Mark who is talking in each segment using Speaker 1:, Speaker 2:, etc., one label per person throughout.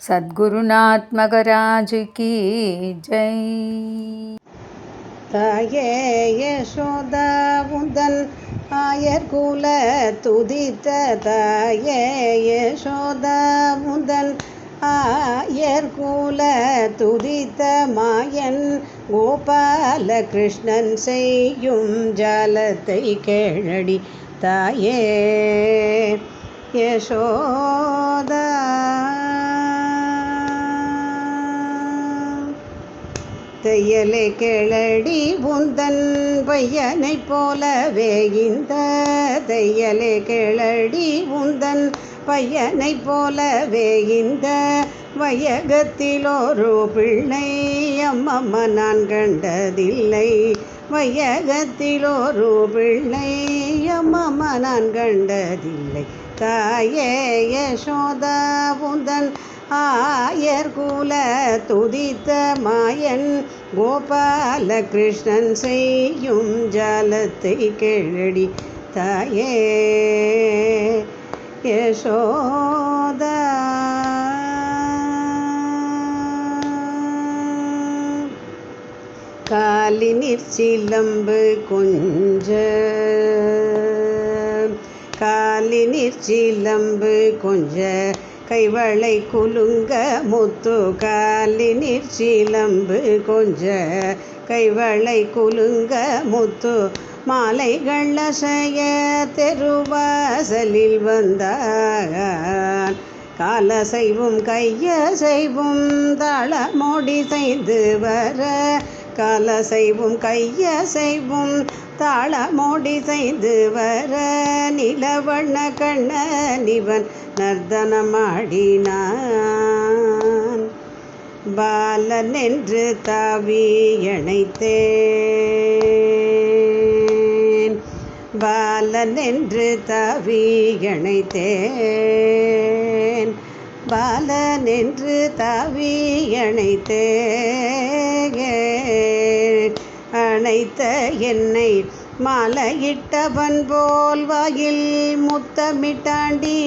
Speaker 1: சத்குருநாத் மகராஜ் ஜெய்.
Speaker 2: தாயே யசோதா உந்தன் ஆயர் குல துதித்த தாயே யசோதா உந்தன் ஆயர் குல துதித்த மாயன் கோபால கிருஷ்ணன் செய்யும் ஜாலத்தை கேழடி தாயே யசோதா. தையலை கேளடி புந்தன் பையனைப் போலவே இந்த தையலை கேளடி புந்தன் பையனைப் போலவே இந்த வையகத்திலோரு பிள்ளை அம்மம்மா நான் கண்டதில்லை. வையகத்திலோரு பிள்ளை அம்மம்மா நான் கண்டதில்லை. தாயே யசோதா புந்தன் ஆயர்குல துதித்த மாயன் கோபால கிருஷ்ணன் செய்யும் ஜாலத்தை கேளடி தாயே. யசோதா. காலினிற் சிலம்பு கொஞ்ச. காலினிற் சிலம்பு கொஞ்ச. கைவளை குலுங்க முத்து காலினிற் சிலம்பு கொஞ்ச. கைவளை குலுங்க முத்து மாலைகள் அசைய தெருவாசலில் வந்தான் காலசைவும் கையசைவும் தாளமோடி செய்து வர காலசைவும் கையசைவும் தாளமோடி செய்து வர நிலவண்ண கண்ணனிவன் நர்தனமாடினான். பாலன் என்று தாவி இணைத்தேன் பாலன் என்று தாவி இணைத்தேன் பாலன் என்று தாவி இணைத்தேன் வைத்த என்னை மாலையிட்டவன் போல் வாயில் முத்தமிட்டாண்டி.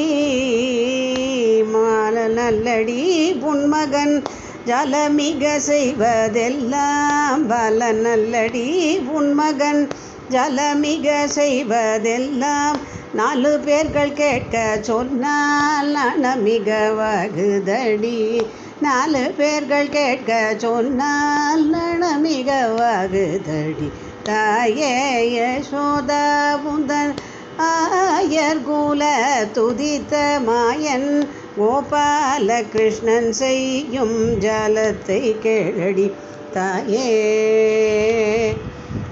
Speaker 2: மால நல்லடி புன்மகன் ஜலமிக செய்வதெல்லாம் பல நல்லடி புன்மகன் ஜலமிக செய்வதெல்லாம் நாலு பேர்கள் கேட்க சொன்னால் மிக வகுதடி நாலு பேர்கள் கேட்க சொன்னால் நனமிக வகுதடி தாயே யசோதா புந்தன் ஆயர் குல துதித்த மாயன் கோபால கிருஷ்ணன் செய்யும் ஜலத்தை கேளடி. தாயே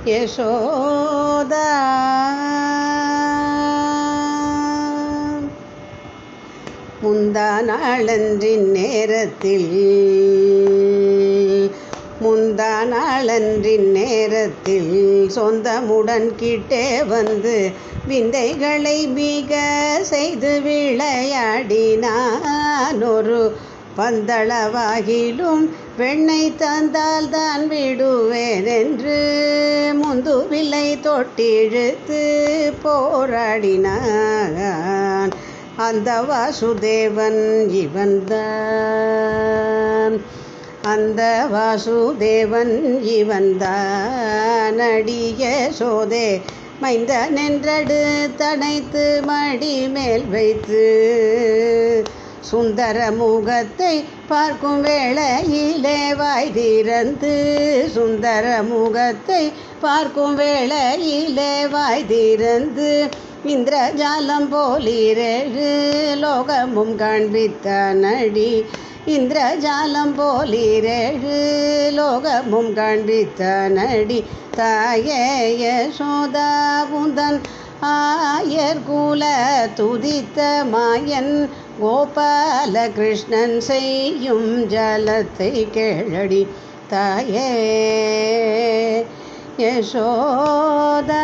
Speaker 2: யசோதா. முந்தா நாளன்றின் நேரத்தில். முந்தா நாளன்றின் நேரத்தில் சொந்தமுடன் கிட்டே வந்து விந்தைகளை மிக செய்து விளையாடினான் ஒரு பந்தளவாகிலும் பெண்ணை தந்தால் தான் விடுவேன் என்று முந்துவில்லை தொட்டிழுத்து போராடினான். அந்த வாசுதேவன் இவன்தான் அந்த வாசுதேவன் இவன்தான் அடிய சோதே மைந்த நின்றடு தனைத்து மடி மேல் வைத்து. சுந்தர முகத்தை பார்க்கும் வேளையிலே வாய் திறந்து. சுந்தர முகத்தை பார்க்கும் வேளையிலே வாய் திறந்து. இந்திரஜாலம் போலிரேழு லோகமும் காண்பித்த நடி. இந்திரஜாலம் போலிரேழு லோகமும் காண்பித்த நடி. தாயே யசோதா புந்தன் ஆயர் குல துதித்த மாயன். கோபால கிருஷ்ணன் செய்யும் ஜலத்தை கேளடி. தாயே யசோதா.